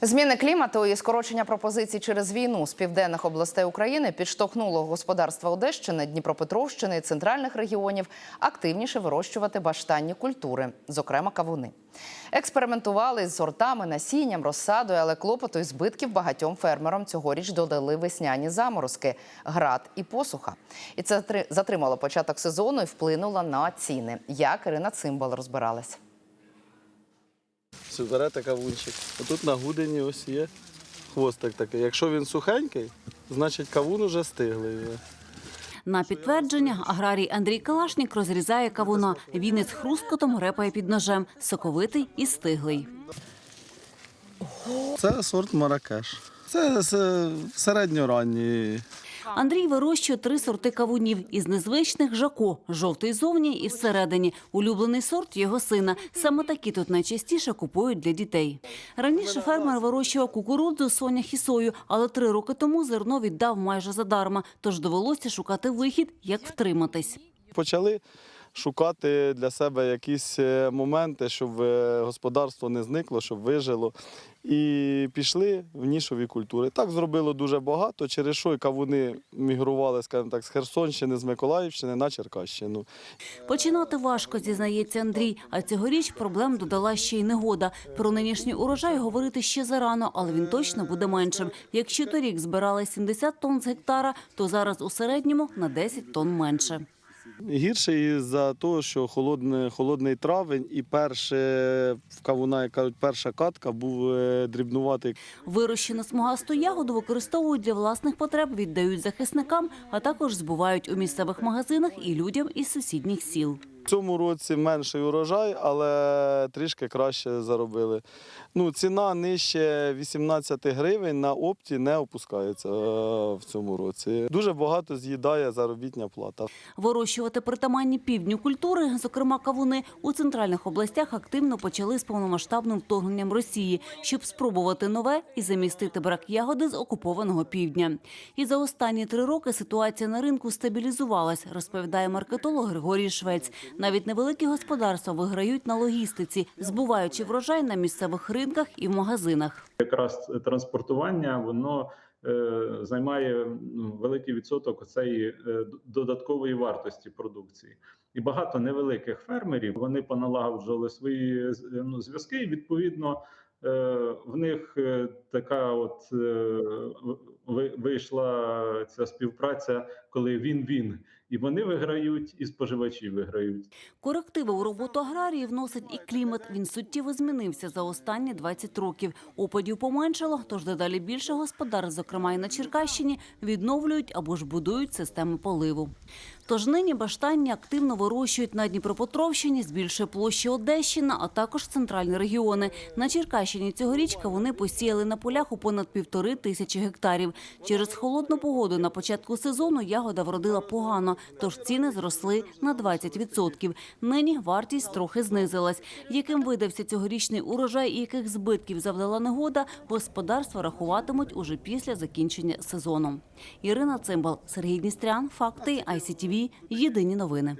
Зміни клімату і скорочення пропозицій через війну з південних областей України підштовхнуло господарства Одещини, Дніпропетровщини і центральних регіонів активніше вирощувати баштанні культури, зокрема кавуни. Експериментували з сортами, насінням, розсадою, але клопоту і збитків багатьом фермерам цьогоріч додали весняні заморозки, град і посуха. І це три- затримало початок сезону і вплинуло на ціни. Як Ірина Цимбал розбиралась. Берете кавунчик. Отут на гудені ось є хвостик такий. Якщо він сухенький, значить кавун уже стиглий. вже. На підтвердження аграрій Андрій Калашнік розрізає кавуна. Він із хрусткотом грепає під ножем, соковитий і стиглий. Це сорт Маракеш. Це середньоранній. Андрій вирощує три сорти кавунів із незвичних жако, жовтий зовні і всередині. Улюблений сорт його сина. Саме такі тут найчастіше купують для дітей. Раніше фермер вирощував кукурудзу, сонях і сою, але три роки тому зерно віддав майже задарма, тож довелося шукати вихід, як втриматись. Почали шукати для себе якісь е, моменти, щоб е, господарство не зникло, щоб вижило. І пішли в нішові культури. Так зробило дуже багато, через що кавуни мігрували, скажімо так, з Херсонщини, з Миколаївщини на Черкащину. Починати важко, зізнається Андрій. А цьогоріч проблем додала ще й негода. Про нинішній урожай говорити ще зарано, але він точно буде меншим. Якщо торік збирали 70 тонн з гектара, то зараз у середньому на 10 тонн менше. Гірше і за те, що холодний, холодний травень і перше в кавуна, як кажуть, перша катка був е, дрібнуватий. Вирощену смугасту ягоду використовують для власних потреб, віддають захисникам, а також збувають у місцевих магазинах і людям із сусідніх сіл. Цьому році менший урожай, але трішки краще заробили. Ну, ціна нижче 18 гривень на опті не опускається е, в цьому році. Дуже багато з'їдає заробітня плата. Вирощувати притаманні півдню культури, зокрема кавуни, у центральних областях активно почали з повномасштабним вторгненням Росії, щоб спробувати нове і замістити брак ягоди з окупованого півдня. І за останні три роки ситуація на ринку стабілізувалась, розповідає маркетолог Григорій Швець. Навіть невеликі господарства виграють на логістиці, збуваючи врожай на місцевих ринках і в магазинах. якраз транспортування воно е, займає ну, великий відсоток цієї е, додаткової вартості продукції. І багато невеликих фермерів вони поналагоджували свої ну, зв'язки. І відповідно, в них е, така от е, вийшла ця співпраця, коли він-він. І вони виграють, і споживачі виграють. Корективи у роботу аграрії вносить і клімат. Він суттєво змінився за останні 20 років. Опадів поменшало, тож дедалі більше господар, зокрема і на Черкащині, відновлюють або ж будують системи поливу. Тож нині баштанні активно вирощують на Дніпропетровщині, збільшує площі Одещина, а також центральні регіони. На Черкащині цьогоріч вони посіяли на полях у понад півтори тисячі гектарів. Через холодну погоду на початку сезону ягода вродила погано, тож ціни зросли на 20%. Нині вартість трохи знизилась. Яким видався цьогорічний урожай і яких збитків завдала негода, господарства рахуватимуть уже після закінчення сезону. Ірина Цимбал, Сергій Дністрян, Факти, ICTV, Єдині новини.